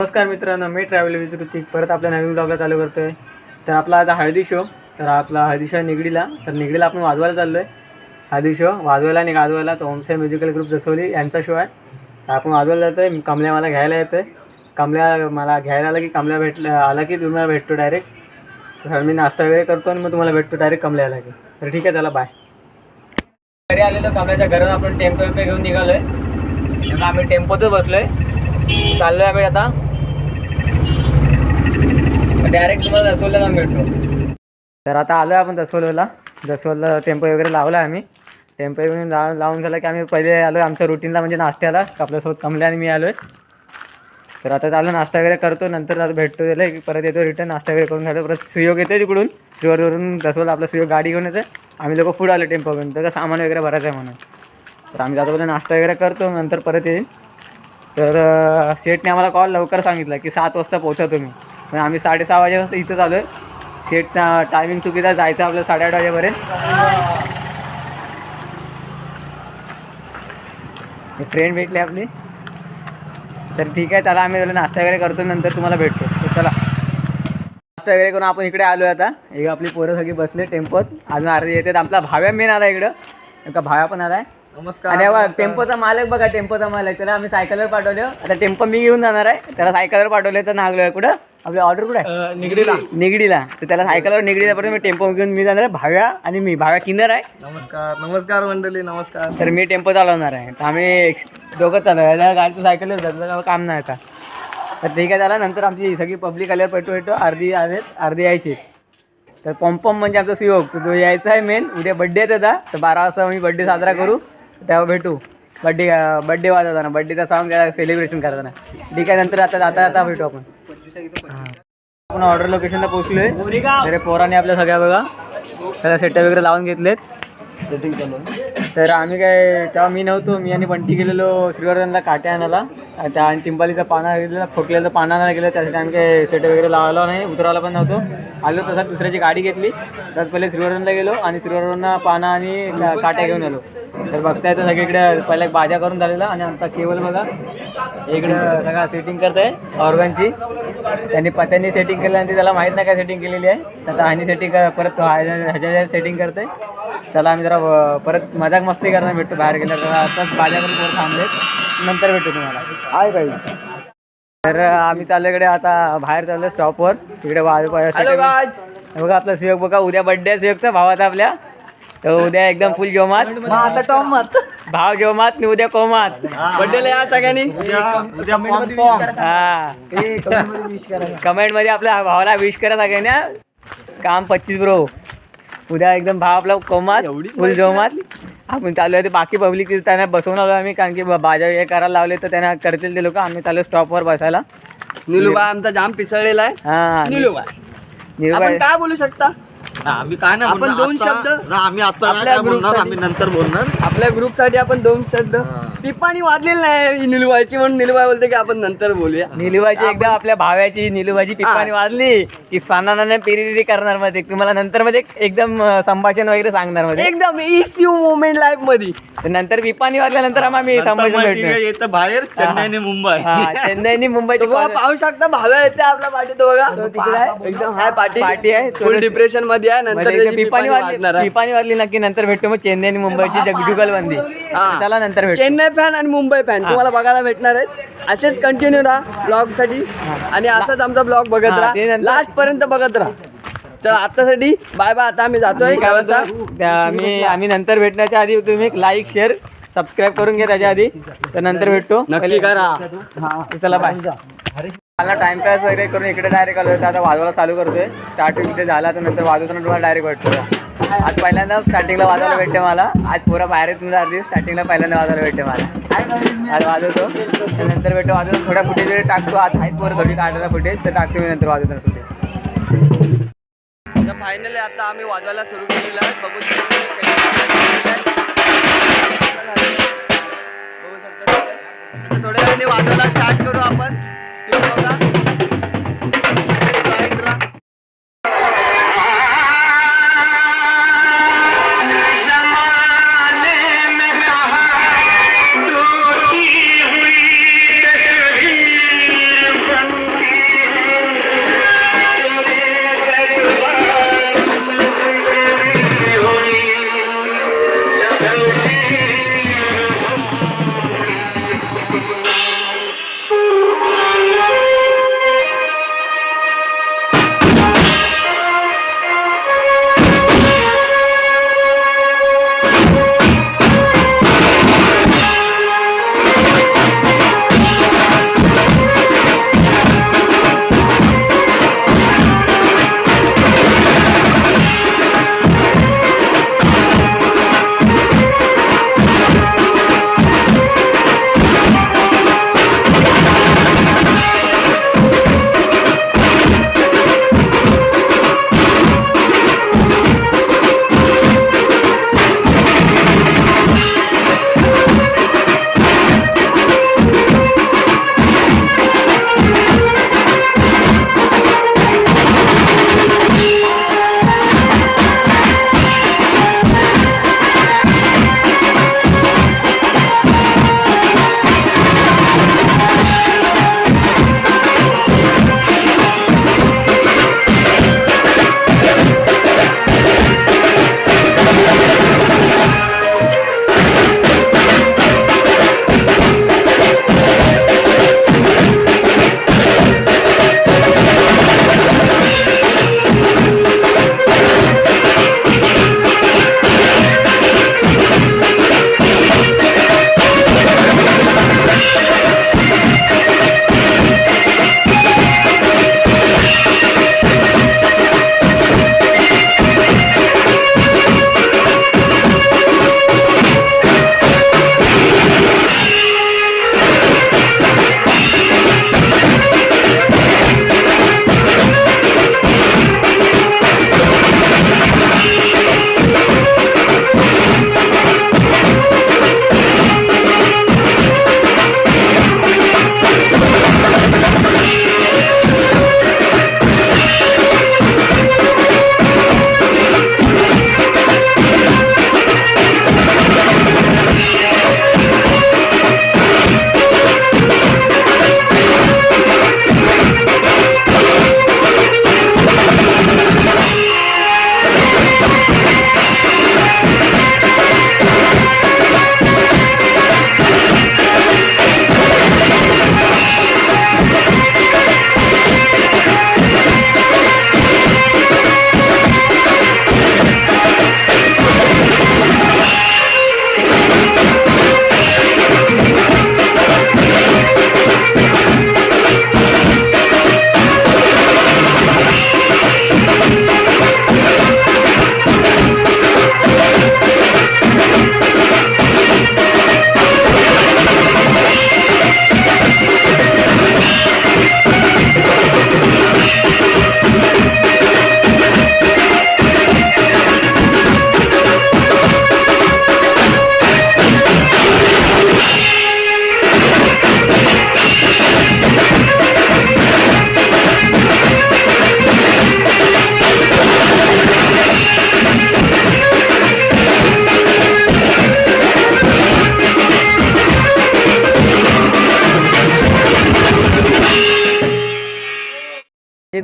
नमस्कार मित्रांनो मी travel with Hrithik. परत आपल्या नवीन ब्लॉगला चालू करतो आहे तर आपला आता हळदी शो तर आपला हळदी शो निगडीला. तर निगडीला आपण वाजवायला चाललो आहे हळदी शो वाजवायला आणि गाजवायला तो ओमसाई म्युझिकल ग्रुप जसोली यांचा शो आहे. तर आपण वाजवायला जातो आहे कमल्या मला घ्यायला येतो आहे कमल्या मला घ्यायला आला की कमल्या भेटला आला की तुम्हाला भेटतो डायरेक्ट तर मी नाश्ता वगैरे करतो आणि मग तुम्हाला भेटतो डायरेक्ट कमल्या आला की. तर ठीक आहे चला बाय घरी आलेलो कमल्याच्या घरात आपण टेम्पो वेम्पो घेऊन निघालो आहे आम्ही टेम्पोतच बसलो आहे चाललो आहे आम्ही आता. डायरेक्ट तुम्हाला दसवला जाऊन भेटतो. तर आता आलो आहे आपण दसवलला दसवलला टेम्पो वगैरे लावला आहे आम्ही. टेम्पो वगैरे ला लावून झालं की आम्ही पहिले आलो आहे आमच्या रुटीनला म्हणजे नाश्त्याला. आपल्यासोबत कमल्या आणि मी आलो आहे तर आता चालू नाश्ता वगैरे करतो नंतर आता भेटतो त्याला. परत येतो रिटर्न नाश्ता वगैरे करून झालं. परत सुयोग येतो तिकडून. शिवरवरून दसवला आपला सुयोग गाडी घेऊन येते आम्ही लोक पुढे आलो टेम्पो घेऊन त्याचं सामान वगैरे भरायचं आहे म्हणून. तर आम्ही जातो पहिले नाश्ता वगैरे करतो नंतर परत येईल. तर सेटने आम्हाला कॉल लवकर सांगितला की सात वाजता पोहोचा तुम्ही. पण आम्ही साडेसहा वाजेपासून इथंच आलो आहे शेटचा टायमिंग चुकीचा आहे, जायचं आपल्याला साडेआठ वाजेपर्यंत. फ्रेंड भेटले आपली. तर ठीक आहे चला आम्ही त्याला नाश्ता वगैरे करतो नंतर तुम्हाला भेटतो. तर चला. नाश्ता वगैरे करून आपण इकडे आलो आता. एक आपली पोरं सगळी बसले टेम्पोत. अजून अर्धी येतात आपला भाव्या मेन आला इकडं. एका भाव्या पण आलाय. नमस्कार आणि बघा टेम्पोचा मालक बघा टेम्पोचा मालक. त्याला आम्ही सायकलवर पाठवले. आता टेम्पो मी घेऊन जाणार आहे. त्याला सायकलवर पाठवले तर नागलो कुठं आपली ऑर्डर कुठं आहे? निगडीला. निगडीला. तर त्याला सायकलवर निगडीला पर्यंत मी टेम्पो घेऊन मी जाणार आहे. भाव्या आणि मी भाव्या किन्नर आहे. नमस्कार नमस्कार मंडळी नमस्कार. तर मी टेम्पो चालवणार आहे. तर आम्ही एक- दोघं चालू आहे गाडीचं सायकलवर जातो काम नाही आता. तर ठीक आहे झाला नंतर आमची सगळी पब्लिक आल्यावर पेटो पेटो अर्धी आहेत अर्धी यायची तर पॉम्पम म्हणजे आमचा सुयोग. तर तो यायचा आहे मेन उद्या बड्डे आहे त्याचा. तर बारा वाजता आम्ही बड्डे साजरा करू. तेव्हा भेटू. बड्डे बड्डे वाजवताना बड्डेचा सॉंग सेलिब्रेशन करताना. ठीक आहे नंतर आता आता आता भेटू आपण. आपण ऑर्डर लोकेशनला पोहोचलोय. तर पोराने आपल्या सगळ्या बघा. सगळ्या सेटअप वगैरे लावून घेतलेत. सेटिंग तर आम्ही काय तेव्हा मी नव्हतो. मी आणि बंटी गेलेलो श्रीवर्धनला काट्या आणायला. आणि त्या आणि टिंबालीचा पाना गेलेला फोकलेलं पाना आणायला गेलो त्यासाठी आम्ही काय सेट वगैरे लावला नाही. उतरवायला पण नव्हतो. आलो तसा दुसऱ्याची गाडी घेतली. त्याच पहिले श्रीवर्धनला गेलो आणि श्रीवर्धनला पाना आणि का- काट्या घेऊन आलो. तर बघताय तर सगळीकडे पहिला बाजा करून झालेला आणि आमचा केवल बघा. इकडं सगळा सेटिंग करत आहे ऑर्गनची त्यांनी प त्यांनी सेटिंग केलं आणि त्याला माहीत नाही काय सेटिंग केलेली आहे. तर आता ह्यानी सेटिंग परत ह्याच्या सेटिंग करते चला आम्ही जरा परत मजाक मस्ती करणार भेटतो बाहेर गेल्या तर आताच बाजा करून परत थांबलेत. नंतर भेटतो तुम्हाला. आहे काही तर आम्ही चाललो इकडे आता बाहेर चाललो स्टॉपवर तिकडे बघा आपला सुयोग बघा. उद्या बड्डे आहे सुयोगचा भावाचा आपल्या. तर उद्या एकदम फुल जोमात. आता टॉमत भाव जोमात आणि उद्या कोमात. बड्डेला या सगळ्यांनी. हा. कमेंटमध्ये आपल्या भावाला विश करा सगळ्यांना. काम पच्चीस ब्रो उद्या एकदम भाव आपला कोमात फुल जोमात. आपण चालू आहे ते बाकी पब्लिक त्यांना बसवून आलो आम्ही कारण की ब- बाजा हे करायला लावले तर त्यांना करतील ते लोक. आम्ही चालू स्टॉपवर बसायला. निलूबाई आमचा जाम पिसळलेला आहे. हा. आपण काय बोलू शकता? आम्ही काय नाही आपण बोलणार. दोन आता- शब्द ना, आम्ही आता नाही आपल्या काय बोलणार ग्रुपसाठी- आम्ही नंतर बोलणार. आपल्या ग्रुपसाठी आपण दोन शब्द पिपाणी वाजलेली नाही. निलूबाईची म्हणून निलूबाई बोलते की आपण नंतर बोलूया. निलुबाईची एकदा आपल्या भाव्याची निलुबाईची पिप्पानी वाजली की सणाना पिरिरी करणार मध्ये. तुम्हाला नंतर मध्ये एकदम अं, संभाषण वगैरे सांगणार मध्ये. एकदम इस यू मोमेंट लाईफमध्ये तर नंतर पिप्पानी वाजल्यानंतर आम्ही नंतर संभाषण भेटणार. येतं बाहेर चेन्नई आणि मुंबई. हा चेन्नईनी मुंबईची तो बघा पाहू शकता भाव्या येते आपल्या पाठी तो बघा. तो तिकडे आहे. एकदम हाय पाठी. पाठी आहे. फुल डिप्रेशनमध्ये नंतर त्याची पिपाणी वाजणार आहे. पिपाणी नक्की नंतर भेटतो मग चेन्नई आणि मुंबईची जगजुगलबंदी हा. चला नंतर भेटू. चेन्नई फॅन आणि मुंबई फॅन तुम्हाला बघायला भेटणार आहेत. असेच कंटिन्यू राहा ब्लॉगसाठी. आणि असंच आमचा ब्लॉग बघत हा, ते राहा. नंतर- लास्ट पर्यंत बघत राहा. चला आतासाठी बाय बाय आता आम्ही जातोय. मी काय गावाचा त्या- मी आम्ही नंतर भेटण्याच्या आधी तुम्ही एक लाईक शेअर सबस्क्राईब करून घ्या त्याच्या आधी. तर नंतर भेटतो नक्की पहिले- करा. हा चला बाय मला टाइमपास वगैरे करून इकडे डायरेक्ट आलो होतो आता वाजवायला चालू करतोय. स्टार्टिंग इथे झाला तर नंतर वाजवताना तुम्हाला डायरेक्ट भेटतो आज पहिल्यांदा स्टार्टिंगला वाजवायला भेटते मला. आज पुरा बाहेर तुमचा आधी स्टार्टिंगला पहिल्यांदा वाजवायला भेटते मला. आज वाजवतो. नंतर भेटतो. वाजवतो. थोड्या फुटेज वगैरे टाकतो. आज आहेत पोरं थोडी काढायला फुटेज तर टाकतो मी नंतर वाजवताना फुटेज फायनली आता आम्ही वाजवायला सुरू केलेला बघू शकतो बघू शकतो थोड्या वेळाने वाजवायला स्टार्ट करू आपण.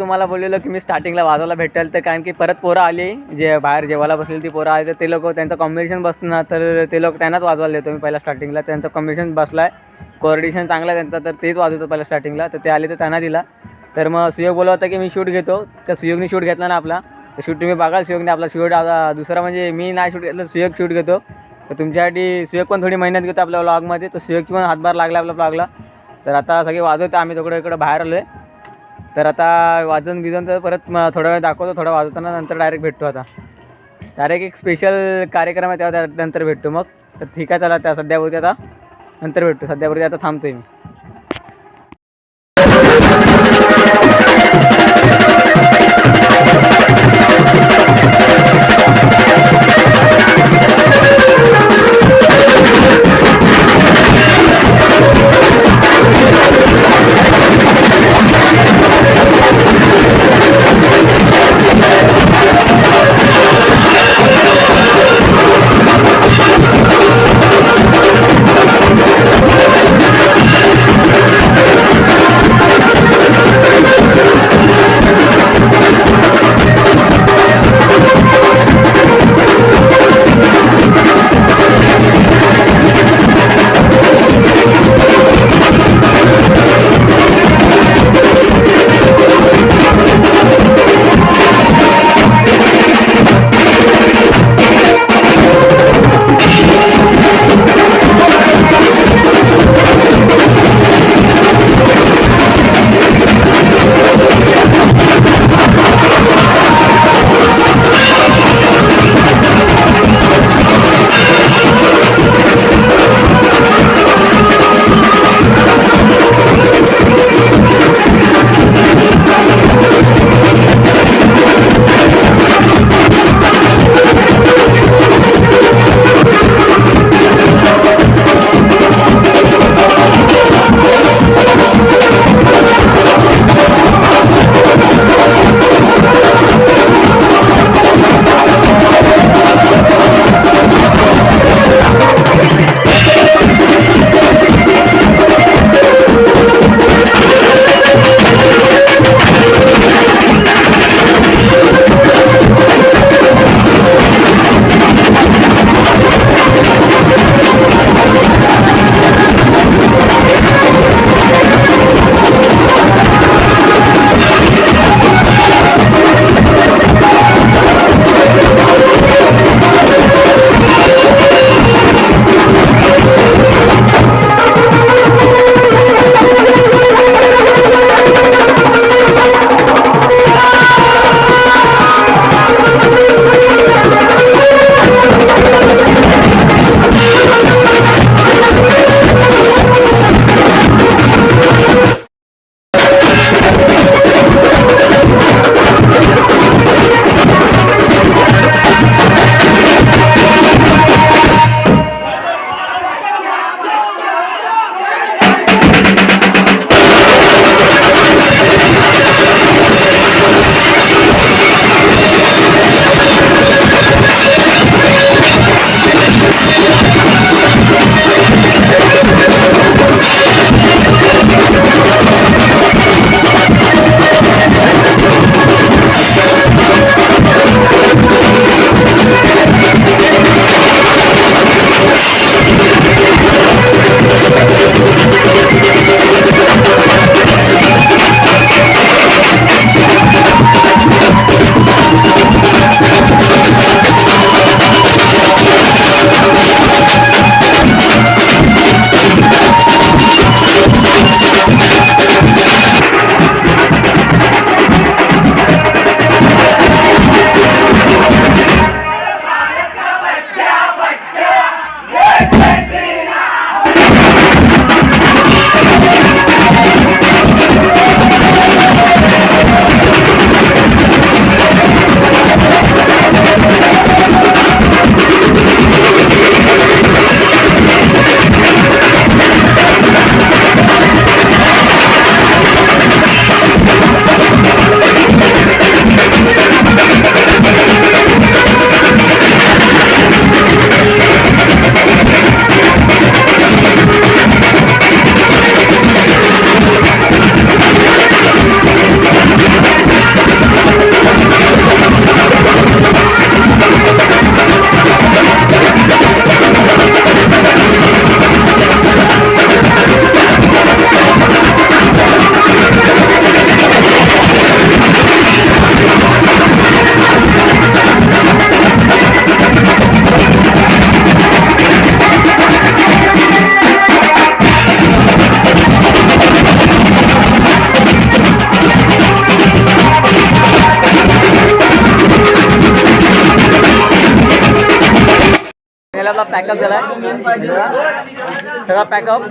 तुम्हाला बोललेलो की मी स्टार्टिंगला वाजवायला भेटेल तर कारण की परत पोरं आली जे बाहेर जेवायला बसलेली ती पोरं आली तर ते लोक त्यांचं कॉम्बिनेशन बसतं ना तर ते लोक त्यांनाच वाजवायला देतो मी पहिला स्टार्टिंगला त्यांचं कॉम्बिनेशन बसला आहे कोऑर्डिनेशन चांगलं आहे त्यांचं तर तेच वाजवतो पहिला स्टार्टिंगला तर ते आले तर त्यांना दिला. तर मग सुयोग बोलला होता की मी शूट घेतो. तर सुयोगने शूट घेतला ना आपला. तर शूट तुम्ही बघाल सुयोगने आपला. शूट आता दुसरा म्हणजे मी नाही शूट घेतलं सुयोग शूट घेतो. तर तुमच्यासाठी सुयोग पण थोडी मेहनत घेतो आपल्या ब्लॉगमध्ये तर सुयोगची पण हातभार लागला आपला ब्लॉगला तर आता सगळे वाजवतो आम्ही तिकडे इकडे बाहेर आलो आहे तर आता वाजून बिजून तर परत मग थोडा वेळ दाखवतो थोडा वाजवताना नंतर डायरेक्ट भेटतो आता. डायरेक्ट एक स्पेशल कार्यक्रम आहे तेव्हा त्यानंतर भेटतो मग. तर ठीक आहे चला त्या सध्यापुरती आता नंतर भेटतो सध्यापुरती आता थांबतोय मी. पॅकअप झाला. आहे सगळा पॅकअप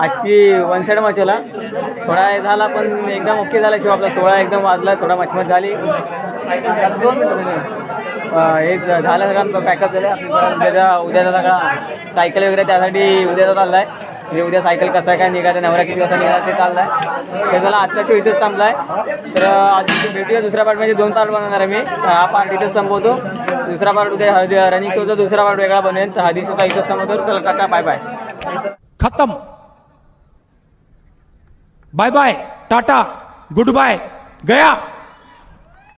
आजची वन साईड मचवला थोडा झाला पण एकदम ओके झाला शिवाय आपला. सोळा एकदम वाजला थोडा मचमच झाली. दोन मिनटं एक झालं सगळं पॅकअप झालं. आपली उद्याचा उद्याचा सगळा सायकल वगैरे त्यासाठी उद्याचा चालला आहे म्हणजे उद्या सायकल कसं आहे काय निघायचं नवरा किती वाजता निघाला ते चाललं आहे ते झालं आजचा शो इथेच संपला आहे तर आज भेटूया दुसऱ्या पार्ट म्हणजे दोन पार्ट बनवणार आहे मी. तर हा पार्ट इथेच संपवतो. दुसरा पार्ट उद्या हळदी रनिंग शोचा दुसरा पार्ट वेगळा बनवेन तर हळदी शोचा इथेच संपवतो. तर टाटा बाय बाय खतम. Bye bye tata. Good bye गया.